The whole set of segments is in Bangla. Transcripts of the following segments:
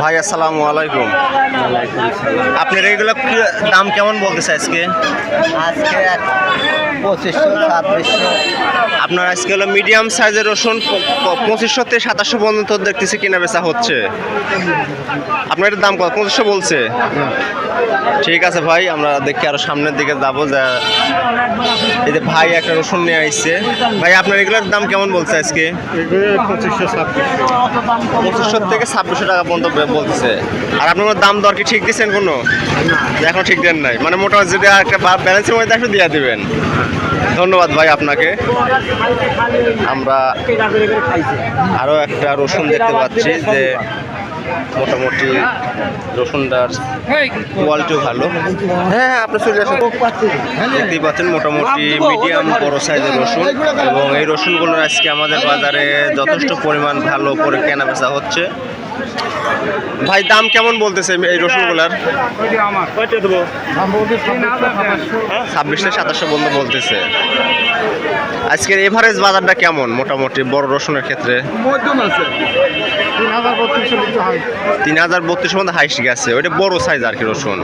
ভাই আসসালামু আলাইকুম। আপনার এইগুলো দাম কেমন বলতেছে আজকে? আজকে পঁচিশশো ছাব্বিশশো। আপনার আজকে হলো মিডিয়াম সাইজের রসুন পঁচিশশো থেকে সাতাশশো পর্যন্ত দেখতেছি কেনা বেচা হচ্ছে। আপনার এটার দাম কত? পঁচিশশো বলছে। ঠিক আছে ভাই আমরা দেখি আরও সামনের দিকে যাব যা এই যে ভাই একটা রসুন নিয়ে আসছে ভাই আপনার এগুলোর দাম কেমন বলছে আজকে? পঁচিশশো পঁচিশশো থেকে ছাব্বিশশো টাকা পর্যন্ত বলতেছে। আর আপনার কোনো দাম দর কি ঠিক দিচ্ছেন কোনো? এখন ঠিক দেন নাই। মানে মোটামুটি যদি একটা ব্যালেন্সের মধ্যে একটু দিয়ে দিবেন। ধন্যবাদ ভাই আপনাকে। আমরা আরও একটা রসুন দেখতে পাচ্ছি যে মোটামুটি রসুনটার কোয়ালিটিও ভালো। হ্যাঁ হ্যাঁ আপনি চলে আসুন। দেখতেই পাচ্ছেন মোটামুটি মিডিয়াম বড় সাইজের রসুন এবং এই রসুনগুলোর আজকে আমাদের বাজারে যথেষ্ট পরিমাণ ভালো করে কেনা বেচা হচ্ছে। ভাই দাম কেমন বলতেছে এই রসুনগুলার? ছাব্বিশ থেকে সাতাশশো বন্ধ বলতেছে। আজকের এভারেজ বাজারটা কেমন মোটামুটি বড় রসুনের ক্ষেত্রে? তিন হাজার বত্রিশ মধ্যে হাইস্ট গেছে ওইটা বড় সাইজ আর কি রসুন।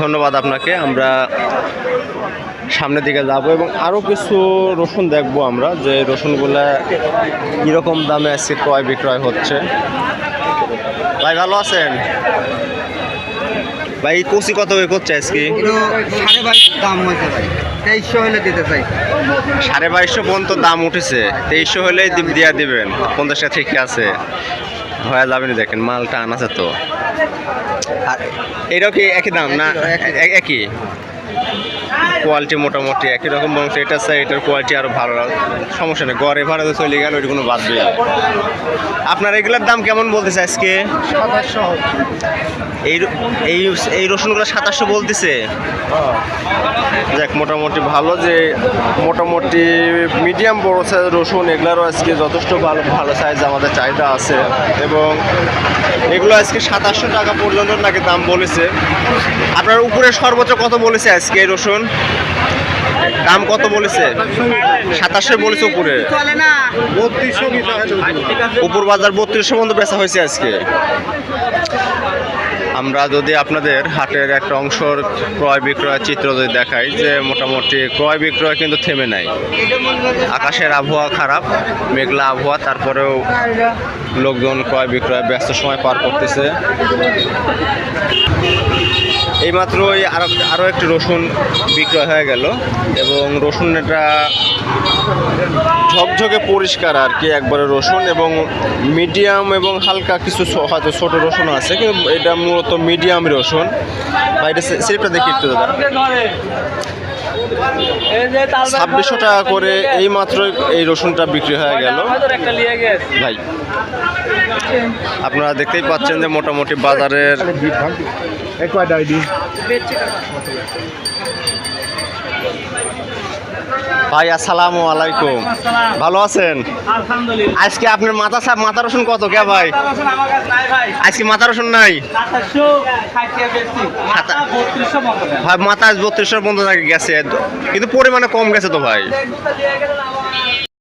ধন্যবাদ আপনাকে আমরা সামনের দিকে যাব এবং আরও কিছু রসুন দেখব আমরা যে রসুনগুলা কীরকম দামে আজকে ক্রয় বিক্রয় হচ্ছে। ভাই ভালো আছেন? ভাই কচি কত করে করছে আজকে? সাড়ে বাইশ দাম হয়েছে ভাই। তেইশশো হলে দিতে চাই। সাড়ে বাইশশো পর্যন্ত দাম উঠেছে। তেইশশো হলেই দিয়া দিবেন। পঞ্চাশটা ঠিকই ঠিক আছে হয়ে যাবেন দেখেন মালটা আনাছে তো। আর এটাও কি একই দাম না? একই? কোয়ালিটি মোটামুটি একই রকম বরং এটা চাই এটার কোয়ালিটি আরও ভালো সমস্যা নেই গড়ে ভাড়া তো চলে গেল ওইটা কোনো বাদ দিয়ে আপনার এগুলোর দাম কেমন বলতেছে আজকে? সাতাশশো। এই এই এই রসুনগুলো সাতাশশো বলতেছে? যাক মোটামুটি ভালো যে মোটামুটি মিডিয়াম বড় সাইজ রসুন এগুলারও আজকে যথেষ্ট ভালো ভালো সাইজ আমাদের চাহিদা আছে। এবং এগুলো আজকে সাতাশশো টাকা পর্যন্ত নাকি দাম বলেছে। আপনার উপরে সর্বোচ্চ কত বলেছে আজকে রসুন। দাম কত বলেছে? সাতাশে বলেছে উপরে। উপর বাজার বত্রিশশো পর্যন্ত বেচা হয়েছে আজকে। আমরা যদি আপনাদের হাটের একটা অংশর ক্রয় বিক্রয় চিত্র যদি দেখাই যে মোটামুটি ক্রয় বিক্রয় কিন্তু থেমে নাই। আকাশের আবহাওয়া খারাপ, মেঘলা আবহাওয়া, তারপরেও লোকজন ক্রয় বিক্রয় ব্যস্ত সময় পার করতেছে। এইমাত্রই আরও আরও একটি রসুন বিক্রয় হয়ে গেল এবং রসুন এটা ঝকঝকে পরিষ্কার আর কি একবারে রসুন এবং মিডিয়াম এবং হালকা কিছু হয়তো ছোটো রসুন আছে, কিন্তু এটা মূলত মিডিয়াম রসুন। বা এটা দেখি একটু, দাদা। ছাব্বিশশো টাকা করে এই মাত্র এই রসুনটা বিক্রি হয়ে গেল। ভাই, আপনারা দেখতেই পাচ্ছেন যে মোটামুটি বাজারের ভাই আসসালামু আলাইকুম। ভালো আছেন? আজকে আপনার মাথা সাহেব মাথা রসুন কত কে ভাই? আজকে মাথা রসুন নাই? ভাই মাথা বত্রিশ বন্ধ থাকে গেছে। কিন্তু পরিমাণে কম গেছে তো ভাই।